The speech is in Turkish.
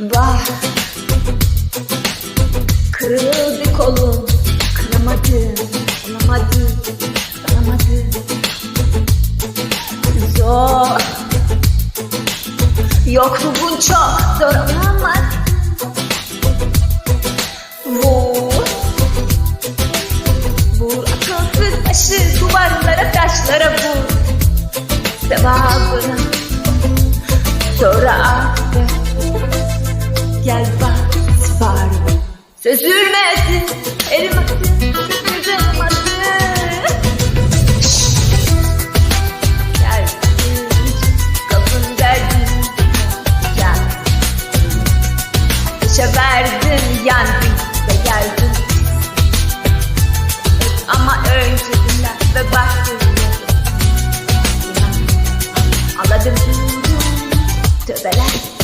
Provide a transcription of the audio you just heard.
Vah Kırıldı kolum. Kıramadım Kıramadım Kıramadım Zor Yokluğun çok zor ama? Vur. Vur akılsız taşı duvarlara taşlara vur. Sevabına Sonra affet Gel bak atın Gözüm atın Geldin Kapın derdin Gel Ateşe verdin Yandın ve geldin Ama önce dinle ve baktın Anladım Tövbeler